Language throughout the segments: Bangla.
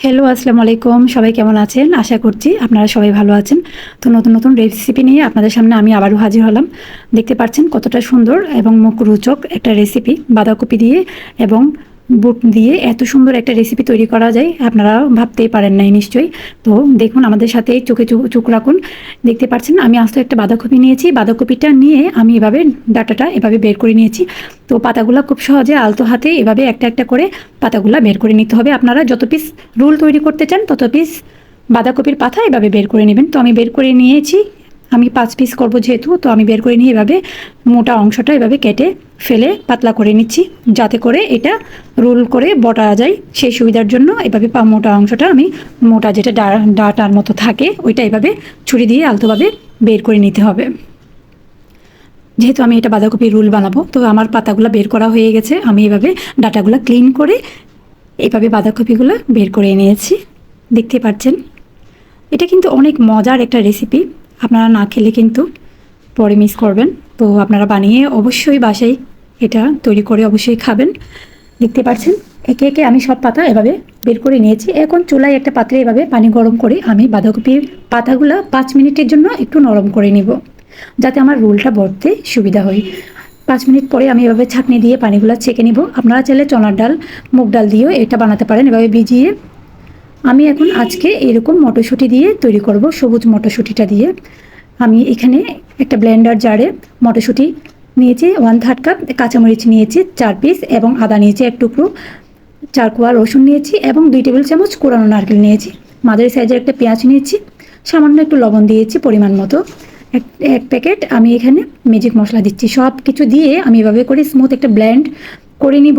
হ্যালো আসসালামু আলাইকুম। সবাই কেমন আছেন? আশা করছি আপনারা সবাই ভালো আছেন। তো নতুন নতুন রেসিপি নিয়ে আপনাদের সামনে আমি আবারও হাজির হলাম। দেখতে পাচ্ছেন কতটা সুন্দর এবং মুখরোচক একটা রেসিপি বাঁধাকপি দিয়ে এবং বুট দিয়ে এত সুন্দর একটা রেসিপি তৈরি করা যায়, আপনারা ভাবতেই পারেন নাই নিশ্চয়ই। তো দেখুন, আমাদের সাথে চোখে চোখ রাখুন। দেখতে পাচ্ছেন, আমি আস্ত একটা বাঁধাকপি নিয়েছি। বাঁধাকপিটা নিয়ে আমি এভাবে ডাটাটা এভাবে বের করে নিয়েছি। তো পাতাগুলো খুব সহজে আলতো হাতে এভাবে একটা একটা করে পাতাগুলো বের করে নিতে হবে। আপনারা যত পিস রোল তৈরি করতে চান, তত পিস বাঁধাকপির পাতা এভাবে বের করে নেবেন। তো আমি বের করে নিয়েছি আমি পাঁচ পিস করব যেহেতু, তো আমি বের করে নিয়ে এভাবে মোটা অংশটা এভাবে কেটে ফেলে পাতলা করে নিচ্ছি, যাতে করে এটা রোল করে বটা যায়। সেই সুবিধার জন্য এভাবে মোটা অংশটা আমি মোটা যেটা ডাটার মতো থাকে, ওইটা এভাবে ছুরি দিয়ে আলতোভাবে বের করে নিতে হবে। যেহেতু আমি এটা বাঁধাকপির রোল বানাবো, তো আমার পাতাগুলো বের করা হয়ে গেছে, আমি এভাবে ডাটাগুলো ক্লিন করে এভাবে বাঁধাকপিগুলো বের করে নিয়েছি দেখতে পাচ্ছেন? এটা কিন্তু অনেক মজার একটা রেসিপি আপনারা না খেলে কিন্তু পরে মিস করবেন। তো আপনারা বানিয়ে অবশ্যই বাসায় এটা তৈরি করে অবশ্যই খাবেন। দেখতে পাচ্ছেন, একে একে আমি সব পাতা এভাবে বের করে নিয়েছি। এখন চুলায় একটা পাত্রে এভাবে পানি গরম করে আমি বাঁধাকপির পাতাগুলো পাঁচ মিনিটের জন্য একটু নরম করে নিব, যাতে আমার রোলটা ভরতে সুবিধা হয়। পাঁচ মিনিট পরে আমি এভাবে ছাঁকনি দিয়ে পানিগুলো ছেঁকে নিব। আপনারা চাইলে চনার ডাল, মুগ ডাল দিয়েও এটা বানাতে পারেন। এভাবে ভিজিয়ে আমি এখন আজকে এরকম মটরশুঁটি দিয়ে তৈরি করব, সবুজ মটরশুঁটিটা দিয়ে। আমি এখানে একটা ব্লেন্ডার জারে মটরশুঁটি নিয়েছি ওয়ান থার্ড কাপ কাঁচামরিচ নিয়েছি, চার পিস এবং আদা নিয়েছি এক টুকরো, চার কোয়া রসুন নিয়েছি, এবং দুই টেবিল চামচ কোরানো নারকেল নিয়েছি। মাঝারি সাইজের একটা পেঁয়াজ নিয়েছি, সামান্য একটু লবণ দিয়েছি পরিমাণ মতো। এক এক প্যাকেট আমি এখানে ম্যাজিক মশলা দিচ্ছি। সব কিছু দিয়ে আমি এভাবে করে স্মুথ একটা ব্ল্যান্ড করে নিব।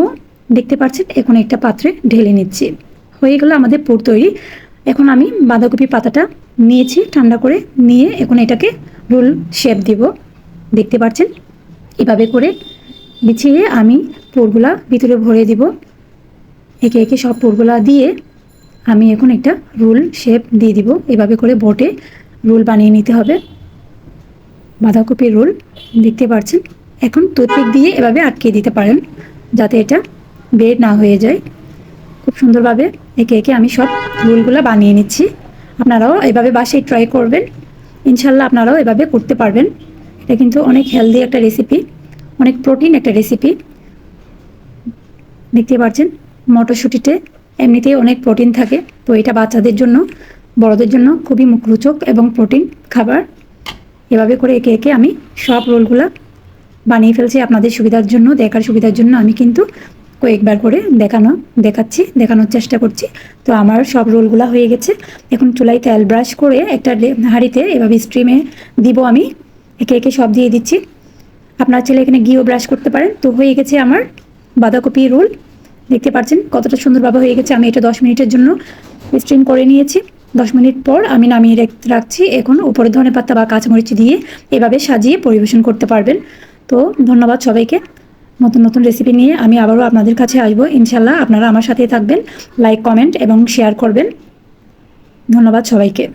দেখতে পাচ্ছেন, এখন একটা পাত্রে ঢেলে নিচ্ছি। হয়ে গেলো আমাদের পুর তৈরি। এখন আমি বাঁধাকপি পাতাটা নিয়েছি, ঠান্ডা করে নিয়ে এখন এটাকে রোল শেপ দিব। দেখতে পাচ্ছেন? এভাবে করে বিছিয়ে আমি পুরগুলা ভিতরে ভরে দিব। একে একে সব পুরগুলা দিয়ে আমি এখন একটা রোল শেপ দিয়ে দিব। এভাবে করে বটে রোল বানিয়ে নিতে হবে। বাঁধাকপির রোল, দেখতে পাচ্ছেন? এখন টুথপিক দিয়ে এভাবে আটকে দিতে পারেন, যাতে এটা বের না হয়ে যায়। খুব সুন্দরভাবে একে একে আমি সব রোলগুলো বানিয়ে নিচ্ছি। আপনারাও এভাবে বাসায় ট্রাই করবেন। ইনশাল্লাহ আপনারাও এভাবে করতে পারবেন। এটা কিন্তু অনেক হেলদি একটা রেসিপি অনেক প্রোটিন একটা রেসিপি দেখতে পাচ্ছেন, মটরশুঁটিতে এমনিতেই অনেক প্রোটিন থাকে, তো এটা বাচ্চাদের জন্য, বড়দের জন্য খুবই মুখরোচক এবং প্রোটিন খাবার। এভাবে করে একে একে আমি সব রোলগুলো বানিয়ে ফেলছি। আপনাদের সুবিধার জন্য, দেখার সুবিধার জন্য আমি কিন্তু কয়েকবার করে দেখানো, দেখাচ্ছি, দেখানোর চেষ্টা করছি। তো আমার সব রোলগুলো হয়ে গেছে। এখন চুলাই তেল ব্রাশ করে একটা হাঁড়িতে এভাবে স্ট্রিমে দিব আমি। একে একে সব দিয়ে দিচ্ছি। আপনার ছেলে এখানে গিয়েও ব্রাশ করতে পারেন। তো হয়ে গেছে আমার বাঁধাকপি রোল। দেখতে পাচ্ছেন কতটা সুন্দরভাবে হয়ে গেছে। আমি এটা দশ মিনিটের জন্য স্ট্রিম করে নিয়েছি। দশ মিনিট পর আমি নামিয়ে রেখ- রাখছি। এখন উপরে ধনে পাতা বা কাঁচামরিচ দিয়ে এভাবে সাজিয়ে পরিবেশন করতে পারবেন। তো ধন্যবাদ সবাইকে। নতুন নতুন রেসিপি নিয়ে আমি আবারও আপনাদের কাছে আসব। ইনশাল্লাহ আপনারা আমার সাথেই থাকবেন। লাইক কমেন্ট এবং শেয়ার করবেন। ধন্যবাদ সবাইকে।